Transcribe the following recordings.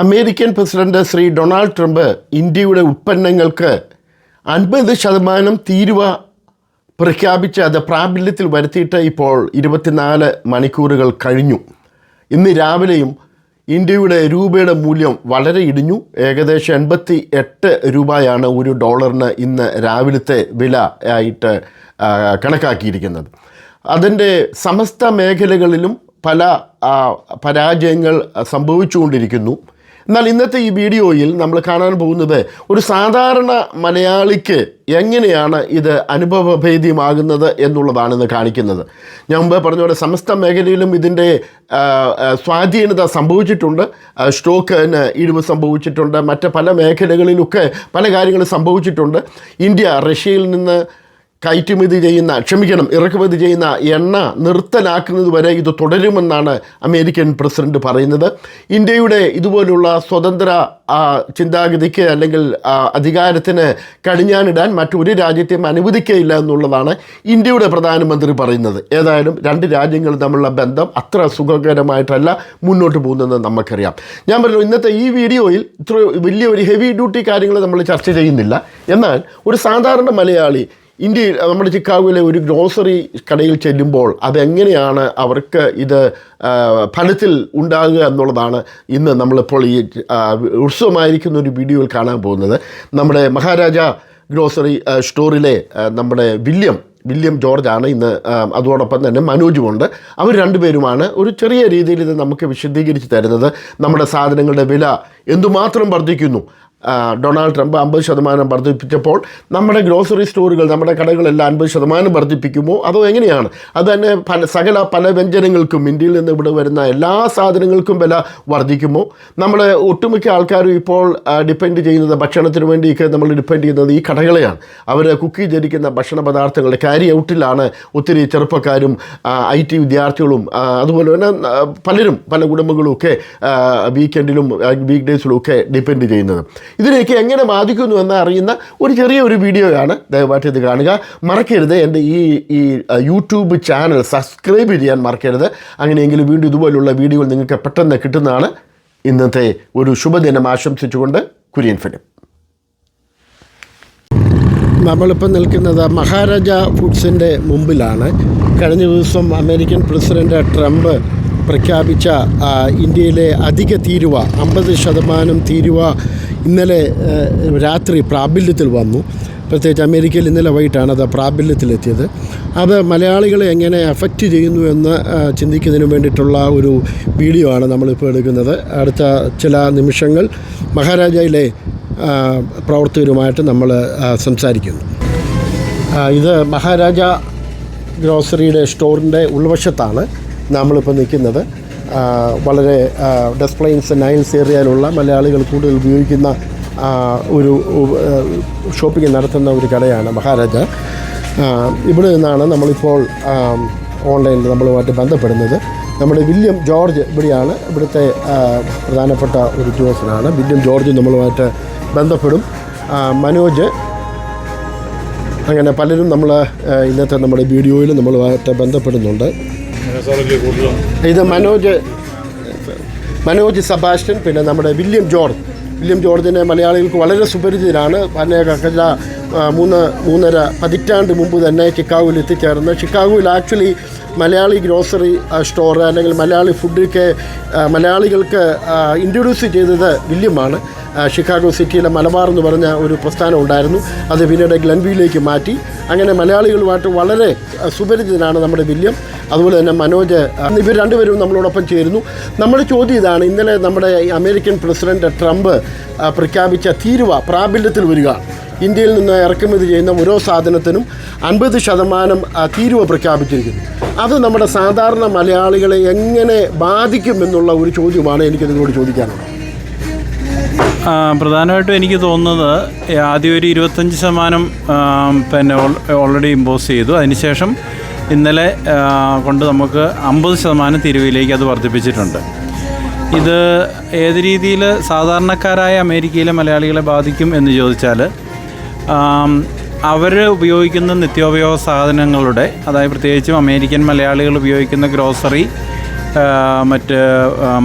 American president Shri Donald Trump ഇന്ത്യയുടെ ഉൽപ്പന്നങ്ങൾക്ക് അൻപത് ശതമാനം തീരുവ പ്രഖ്യാപിച്ച് അത് പ്രാബല്യത്തിൽ വരുത്തിയിട്ട് ഇപ്പോൾ ഇരുപത്തിനാല് മണിക്കൂറുകൾ കഴിഞ്ഞു. ഇന്ന് രാവിലെയും ഇന്ത്യയുടെ രൂപയുടെ മൂല്യം വളരെ ഇടിഞ്ഞു. ഏകദേശം എൺപത്തി എട്ട് രൂപയാണ് ഒരു ഡോളറിന് ഇന്ന് രാവിലത്തെ വില ആയിട്ട് കണക്കാക്കിയിരിക്കുന്നത്. അതിന്റെ സമസ്ത മേഖലകളിലും പല പരാജയങ്ങൾ സംഭവിച്ചുകൊണ്ടിരിക്കുന്നു. എന്നാൽ ഇന്നത്തെ ഈ വീഡിയോയിൽ നമ്മൾ കാണാൻ പോകുന്നത് ഒരു സാധാരണ മലയാളിക്ക് എങ്ങനെയാണ് ഇത് അനുഭവഭേദ്യമാകുന്നത് എന്നുള്ളതാണ് ഇന്ന് കാണിക്കുന്നത്. ഞാൻ മുമ്പേ പറഞ്ഞ പോലെ സമസ്ത മേഖലയിലും ഇതിന്റെ സ്വാധീനത സംഭവിച്ചിട്ടുണ്ട്. സ്റ്റോക്കിന് ഇടിവ് സംഭവിച്ചിട്ടുണ്ട്. മറ്റ് പല മേഖലകളിലൊക്കെ പല കാര്യങ്ങളും സംഭവിച്ചിട്ടുണ്ട്. ഇന്ത്യ റഷ്യയിൽ നിന്ന് കയറ്റുമതി ചെയ്യുന്ന ക്ഷമിക്കണം ഇറക്കുമതി ചെയ്യുന്ന എണ്ണ നിർത്തലാക്കുന്നത് വരെ ഇത് തുടരുമെന്നാണ് അമേരിക്കൻ പ്രസിഡന്റ് പറയുന്നത്. ഇന്ത്യയുടെ ഇതുപോലുള്ള സ്വതന്ത്ര ചിന്താഗതിക്ക് അല്ലെങ്കിൽ അധികാരത്തിന് കടിഞ്ഞാനിടാൻ മറ്റൊരു രാജ്യത്തെയും അനുവദിക്കുകയില്ല എന്നുള്ളതാണ് ഇന്ത്യയുടെ പ്രധാനമന്ത്രി പറയുന്നത്. ഏതായാലും രണ്ട് രാജ്യങ്ങൾ തമ്മിലുള്ള ബന്ധം അത്ര സുഖകരമായിട്ടല്ല മുന്നോട്ട് പോകുന്നത് നമുക്കറിയാം. ഞാൻ പറഞ്ഞു ഇന്നത്തെ ഈ വീഡിയോയിൽ ഇത്ര വലിയ ഒരു ഹെവി ഡ്യൂട്ടി കാര്യങ്ങൾ നമ്മൾ ചർച്ച ചെയ്യുന്നില്ല. എന്നാൽ ഒരു സാധാരണ മലയാളി ഇന്ത്യയിൽ നമ്മുടെ ചിക്കാഗോയിലെ ഒരു ഗ്രോസറി കടയിൽ ചെല്ലുമ്പോൾ അതെങ്ങനെയാണ് അവർക്ക് ഇത് ഫലത്തിൽ ഉണ്ടാകുക എന്നുള്ളതാണ് ഇന്ന് നമ്മളിപ്പോൾ ഈ ഉത്സവമായിരിക്കുന്ന ഒരു വീഡിയോയിൽ കാണാൻ പോകുന്നത്. നമ്മുടെ മഹാരാജ ഗ്രോസറി സ്റ്റോറിലെ നമ്മുടെ വില്യം വില്യം ജോർജാണ് ഇന്ന് അതോടൊപ്പം തന്നെ മനോജുമുണ്ട് അവർ രണ്ടുപേരുമാണ് ഒരു ചെറിയ രീതിയിൽ ഇത് നമുക്ക് വിശദീകരിച്ച് തരുന്നത്. നമ്മുടെ സാധനങ്ങളുടെ വില എന്തുമാത്രം വർദ്ധിക്കുന്നു? ഡൊണാൾഡ് ട്രംപ് അമ്പത് ശതമാനം വർദ്ധിപ്പിച്ചപ്പോൾ നമ്മുടെ ഗ്രോസറി സ്റ്റോറുകൾ നമ്മുടെ കടകളെല്ലാം അൻപത് ശതമാനം വർദ്ധിപ്പിക്കുമോ? അതോ എങ്ങനെയാണ്? അത് തന്നെ പല സകല പല വ്യഞ്ജനങ്ങൾക്കും ഇന്ത്യയിൽ നിന്ന് ഇവിടെ വരുന്ന എല്ലാ സാധനങ്ങൾക്കും വില വർദ്ധിക്കുമോ? നമ്മുടെ ഒട്ടുമിക്ക ആൾക്കാരും ഇപ്പോൾ ഡിപ്പെൻഡ് ചെയ്യുന്നത് ഭക്ഷണത്തിന് വേണ്ടിയൊക്കെ നമ്മൾ ഡിപ്പെൻഡ് ചെയ്യുന്നത് ഈ കടകളെയാണ്. അവർ കുക്കി ചെയ്തിരിക്കുന്ന ഭക്ഷണ പദാർത്ഥങ്ങളുടെ ക്യാരി ഔട്ടിലാണ് ഒത്തിരി ചെറുപ്പക്കാരും ഐ ടി വിദ്യാർത്ഥികളും അതുപോലെ തന്നെ പലരും പല കുടുംബങ്ങളും ഒക്കെ വീക്കെൻഡിലും വീക്ക് ഡേയ്സിലും ഒക്കെ ഡിപ്പെൻഡ് ചെയ്യുന്നത്. ഇതിനെയൊക്കെ എങ്ങനെ ബാധിക്കുന്നു എന്ന് അറിയുന്ന ഒരു ചെറിയ ഒരു വീഡിയോയാണ് ദയവായിട്ട് ഇത് കാണുക. മറക്കരുത് എന്റെ ഈ ഈ യൂട്യൂബ് ചാനൽ സബ്സ്ക്രൈബ് ചെയ്യാൻ മറക്കരുത്. അങ്ങനെയെങ്കിൽ വീണ്ടും ഇതുപോലുള്ള വീഡിയോകൾ നിങ്ങൾക്ക് പെട്ടെന്ന് കിട്ടുന്നതാണ്. ഇന്നത്തെ ഒരു ശുഭദിനം ആശംസിച്ചുകൊണ്ട് കുര്യൻ ഫിലിം. നമ്മളിപ്പോൾ നിൽക്കുന്നത് മഹാരാജ ഫുഡ്സിന്റെ മുമ്പിലാണ്. കഴിഞ്ഞ ദിവസം അമേരിക്കൻ പ്രസിഡന്റ് ട്രംപ് പ്രഖ്യാപിച്ച ഇന്ത്യയിലെ അധിക തീരുവ അമ്പത് ശതമാനം തീരുവ ഇന്നലെ രാത്രി പ്രാബല്യത്തിൽ വന്നു. പ്രത്യേകിച്ച് അമേരിക്കയിൽ ഇന്നലെ വൈകിട്ടാണ് അത് പ്രാബല്യത്തിലെത്തിയത്. അത് മലയാളികളെ എങ്ങനെ അഫക്റ്റ് ചെയ്യുന്നു എന്ന് ചിന്തിക്കുന്നതിനു വേണ്ടിയിട്ടുള്ള ഒരു വീഡിയോ ആണ് നമ്മളിപ്പോൾ എടുക്കുന്നത്. അടുത്ത ചില നിമിഷങ്ങൾ മഹാരാജയിലെ പ്രവർത്തകരുമായിട്ട് നമ്മൾ സംസാരിക്കുന്നു. ഇത് മഹാരാജ ഗ്രോസറിയുടെ സ്റ്റോറിന്റെ ഉൾവശത്താണ് നമ്മളിപ്പോൾ നിൽക്കുന്നത്. വളരെ ഡെസ്പ്ലൈൻസ് നയൻസ് ഏരിയയിലുള്ള മലയാളികൾ കൂടുതൽ ഉപയോഗിക്കുന്ന ഒരു ഷോപ്പിംഗ് നടത്തുന്ന ഒരു കടയാണ് മഹാരാജ. ഇവിടെ നിന്നാണ് നമ്മളിപ്പോൾ ഓൺലൈനിൽ നമ്മളുമായിട്ട് ബന്ധപ്പെടുന്നത്. നമ്മുടെ വില്യം ജോർജ് ഇവിടെയാണ്. ഇവിടുത്തെ പ്രധാനപ്പെട്ട ഒരു ഉദ്യോഗസ്ഥനാണ്. വില്യം ജോർജ് നമ്മളുമായിട്ട് ബന്ധപ്പെടും. മനോജ് അങ്ങനെ പലരും നമ്മൾ ഇന്നത്തെ നമ്മുടെ വീഡിയോയിൽ നമ്മളുമായിട്ട് ബന്ധപ്പെടുന്നുണ്ട്. ഇത് മനോജ് മനോജ് സബാസ്റ്റ്യൻ പിന്നെ നമ്മുടെ വില്യം ജോർജ്. വില്യം ജോർജിനെ മലയാളികൾക്ക് വളരെ സുപരിചിതരാണ്. അനേക കല ആ, മൂന്ന് മൂന്നര പതിറ്റാണ്ട് മുമ്പ് തന്നെ ചിക്കാഗോയിൽ എത്തിച്ചേർന്ന്. ചിക്കാഗോയിൽ ആക്ച്വലി മലയാളി ഗ്രോസറി സ്റ്റോർ അല്ലെങ്കിൽ മലയാളി ഫുഡൊക്കെ മലയാളികൾക്ക് ഇൻട്രൊഡ്യൂസ് ചെയ്തത് വില്യമാണ്. ഷിക്കാഗോ സിറ്റിയിലെ മലബാർ എന്ന് പറഞ്ഞ ഒരു പ്രസ്ഥാനം ഉണ്ടായിരുന്നു. അത് പിന്നീട് ഗ്ലൻവിയിലേക്ക് മാറ്റി. അങ്ങനെ മലയാളികളുമായിട്ട് വളരെ സുപരിചിതനാണ് നമ്മുടെ വില്യം. അതുപോലെ തന്നെ മനോജ് ഇവർ രണ്ടുപേരും നമ്മളോടൊപ്പം ചേരുന്നു. നമ്മൾ ചോദ്യം ഇതാണ് ഇന്നലെ നമ്മുടെ അമേരിക്കൻ പ്രസിഡന്റ് ട്രംപ് പ്രഖ്യാപിച്ച തീരുവ പ്രാബല്യത്തിൽ വരിക. ഇന്ത്യയിൽ നിന്ന് ഇറക്കുമതി ചെയ്യുന്ന ഓരോ സാധനത്തിനും അൻപത് ശതമാനം തീരുവ പ്രഖ്യാപിച്ചിരിക്കുന്നു. അത് നമ്മുടെ സാധാരണ മലയാളികളെ എങ്ങനെ ബാധിക്കുമെന്നുള്ള ഒരു ചോദ്യമാണ് എനിക്ക് നിങ്ങളോട് ചോദിക്കാനുള്ളത്. പ്രധാനമായിട്ടും എനിക്ക് തോന്നുന്നത് ആദ്യം ഒരു ഇരുപത്തഞ്ച് ശതമാനം പിന്നെ ഓൾറെഡി ഇമ്പോസ് ചെയ്തു. അതിനുശേഷം ഇന്നലെ കൊണ്ട് നമുക്ക് അമ്പത് ശതമാനം തിരുവിലേക്ക് അത് വർദ്ധിപ്പിച്ചിട്ടുണ്ട്. ഇത് ഏത് രീതിയിൽ സാധാരണക്കാരായ അമേരിക്കയിലെ മലയാളികളെ ബാധിക്കും എന്ന് ചോദിച്ചാൽ അവർ ഉപയോഗിക്കുന്ന നിത്യോപയോഗ സാധനങ്ങളുടെ അതായത് പ്രത്യേകിച്ചും അമേരിക്കൻ മലയാളികൾ ഉപയോഗിക്കുന്ന ഗ്രോസറി മറ്റ്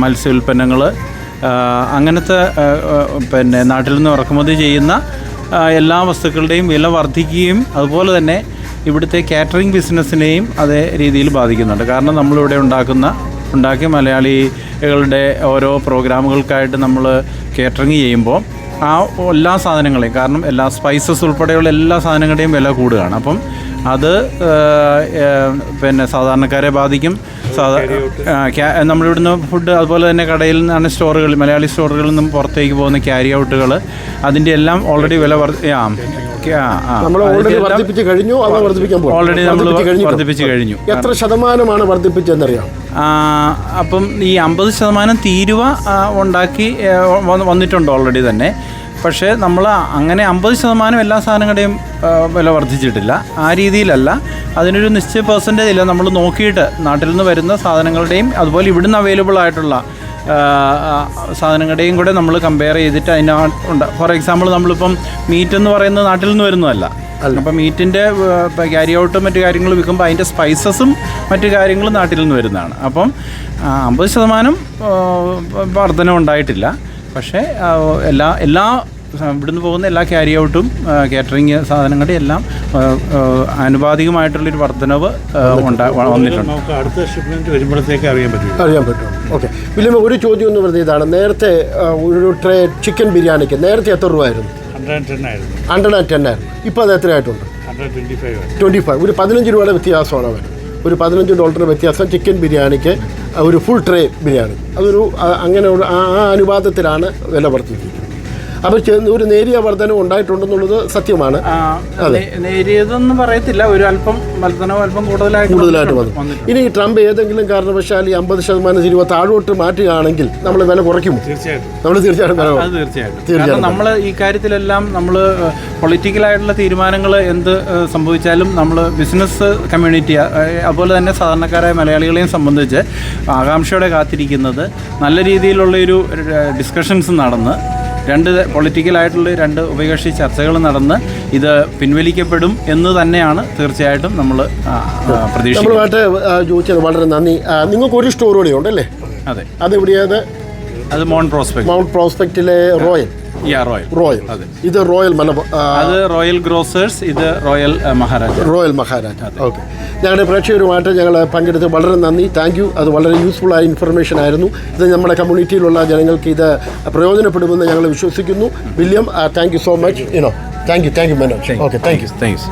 മത്സ്യ ഉൽപ്പന്നങ്ങൾ അങ്ങനത്തെ പിന്നെ നാട്ടിൽ നിന്ന് ഇറക്കുമതി ചെയ്യുന്ന എല്ലാ വസ്തുക്കളുടെയും വില വർദ്ധിക്കുകയും അതുപോലെ തന്നെ ഇവിടുത്തെ കാറ്ററിംഗ് ബിസിനസ്സിനെയും അതേ രീതിയിൽ ബാധിക്കുന്നുണ്ട്. കാരണം നമ്മളിവിടെ ഉണ്ടാക്കുന്ന ഉണ്ടാക്കിയ മലയാളികളുടെ ഓരോ പ്രോഗ്രാമുകൾക്കായിട്ട് നമ്മൾ കാറ്ററിങ് ചെയ്യുമ്പോൾ ആ എല്ലാ സാധനങ്ങളെയും കാരണം എല്ലാ സ്പൈസസ് ഉൾപ്പെടെയുള്ള എല്ലാ സാധനങ്ങളുടെയും വില കൂടുകയാണ്. അപ്പം അത് പിന്നെ സാധാരണക്കാരെ ബാധിക്കും സാധാ ആ, ക്യാ- നമ്മളിവിടുന്ന് ഫുഡ് അതുപോലെ തന്നെ കടയിൽ നിന്നാണ് സ്റ്റോറുകൾ മലയാളി സ്റ്റോറുകളിൽ നിന്നും പുറത്തേക്ക് പോകുന്ന ക്യാരി ഔട്ടുകൾ അതിന്റെ എല്ലാം ഓൾറെഡി വില വർദ്ധ- ആ, വർദ്ധിപ്പിച്ച് കഴിഞ്ഞു അത് വർദ്ധിപ്പിക്കാൻ പോകും ഓൾറെഡി നമ്മൾ വർദ്ധിപ്പിച്ച് കഴിഞ്ഞു. എത്ര ശതമാനമാണ് അപ്പം ഈ അമ്പത് ശതമാനം തീരുവ ഉണ്ടാക്കി വന്നിട്ടുണ്ട് ഓൾറെഡി തന്നെ. പക്ഷേ നമ്മൾ അങ്ങനെ അമ്പത് ശതമാനം എല്ലാ സാധനങ്ങളുടെയും വില വർദ്ധിച്ചിട്ടില്ല. ആ രീതിയിലല്ല. അതിനൊരു നിശ്ചയ പെർസെന്റേജ് ഇല്ല. നമ്മൾ നോക്കിയിട്ട് നാട്ടിൽ നിന്ന് വരുന്ന സാധനങ്ങളുടെയും അതുപോലെ ഇവിടുന്ന് അവൈലബിൾ ആയിട്ടുള്ള സാധനങ്ങളുടെയും കൂടെ നമ്മൾ കമ്പയർ ചെയ്തിട്ട് അതിന് ഉണ്ട്. ഫോർ എക്സാമ്പിൾ നമ്മളിപ്പം മീറ്റ് എന്ന് പറയുന്നത് നാട്ടിൽ നിന്ന് വരുന്നതല്ല. അപ്പം മീറ്റിന്റെ ക്യാരി ഔട്ടും മറ്റു കാര്യങ്ങൾ വിൽക്കുമ്പോൾ അതിന്റെ സ്പൈസസും മറ്റു കാര്യങ്ങളും നാട്ടിൽ നിന്ന് വരുന്നതാണ്. അപ്പം അമ്പത് ശതമാനം വർധന ഉണ്ടായിട്ടില്ല പക്ഷേ എല്ലാ എല്ലാ ഇവിടുന്ന് പോകുന്ന എല്ലാ ക്യാരി ഔട്ടും കാറ്ററിങ് സാധനങ്ങളുടെ എല്ലാം ആനുപാതികമായിട്ടുള്ളൊരു വർധനവ് ഉണ്ടാ വന്നിട്ടുണ്ട്. നമുക്ക് അടുത്ത ഷിപ്മെന്റ് വരുമ്പോഴത്തേക്ക് അറിയാൻ പറ്റും. അറിയാൻ പറ്റും. ഓക്കെ. വില്യം ഒരു ചോദ്യം എന്ന് പറഞ്ഞ ഇതാണ്. നേരത്തെ ഒരു ട്രേ ചിക്കൻ ബിരിയാണിക്ക് നേരത്തെ എത്ര രൂപയായിരുന്നു? ഹൺഡ്രഡ് ടെൻ ആയിരുന്നു. ഹൺഡ്രഡ് ആൻഡ് ടെൻ ആയിരുന്നു. ഇപ്പോൾ അത് എത്രയായിട്ടുണ്ട്? Hundred twenty five twenty five ഒരു പതിനഞ്ച് രൂപയുടെ വ്യത്യാസമാണ് അവർ ഒരു പതിനഞ്ച് ഡോളറിന്റെ വ്യത്യാസം ചിക്കൻ ബിരിയാണിക്ക് ഒരു ഫുൾ ട്രേ ബിരിയാണി. അതൊരു അങ്ങനെയുള്ള അങ്ങനെ ആ അനുപാതത്തിലാണ് വില വർദ്ധിച്ചിരിക്കുന്നത്. അപ്പോൾ ഒരു നേരിയ വർധനം ഉണ്ടായിട്ടുണ്ടെന്നുള്ളത് സത്യമാണ്. നേരിയതെന്ന് പറയത്തില്ല. ഒരു അല്പം വർധനവ് അല്പം കൂടുതലായിട്ട് കൂടുതലായിട്ട് വന്നു. ഇനി ട്രംപ് ഏതെങ്കിലും കാരണവശാൽ ഈ അമ്പത് ശതമാനം ഇരുപത് താഴോട്ട് മാറ്റുകയാണെങ്കിൽ നമ്മൾ വില കുറയ്ക്കും. തീർച്ചയായിട്ടും. നമ്മൾ തീർച്ചയായിട്ടും. തീർച്ചയായിട്ടും. നമ്മൾ ഈ കാര്യത്തിലെല്ലാം നമ്മൾ പൊളിറ്റിക്കലായിട്ടുള്ള തീരുമാനങ്ങൾ എന്ത് സംഭവിച്ചാലും നമ്മൾ ബിസിനസ് കമ്മ്യൂണിറ്റി അതുപോലെ തന്നെ സാധാരണക്കാരായ മലയാളികളെയും സംബന്ധിച്ച് ആകാംക്ഷയോടെ കാത്തിരിക്കുന്നത് നല്ല രീതിയിലുള്ള ഒരു ഡിസ്കഷൻസ് നടന്ന് രണ്ട് പൊളിറ്റിക്കലായിട്ടുള്ള രണ്ട് ഉഭയകക്ഷി ചർച്ചകൾ നടന്ന് ഇത് പിൻവലിക്കപ്പെടും എന്ന് തന്നെയാണ് തീർച്ചയായിട്ടും നമ്മൾ പ്രതീക്ഷിക്കുന്നത്. ചോദിച്ചത് വളരെ നന്ദി. നിങ്ങൾക്ക് ഒരു സ്റ്റോർ കൂടി ഉണ്ടല്ലേ? അതെ. അത്? മോൺ പ്രോസ്പെക്ട് മൗണ്ട് പ്രോസ്പെക്റ്റിലെ റോയൽ റോയൽ റോയൽ ഇത് റോയൽ അത് റോയൽ ഗ്രോസേഴ്സ് ഇത് Royal Maharaja Royal Maharaja okay ഞങ്ങളുടെ പ്രേക്ഷകരുമായിട്ട് ഞങ്ങൾ പങ്കെടുത്ത് വളരെ നന്ദി. താങ്ക് യു അത് വളരെ യൂസ്ഫുൾ ആയ ഇൻഫർമേഷൻ ആയിരുന്നു. ഇത് നമ്മുടെ കമ്മ്യൂണിറ്റിയിലുള്ള ജനങ്ങൾക്ക് ഇത് പ്രയോജനപ്പെടുമെന്ന് ഞങ്ങൾ വിശ്വസിക്കുന്നു. William thank you so much you know thank you thank you Manoj okay thank you thanks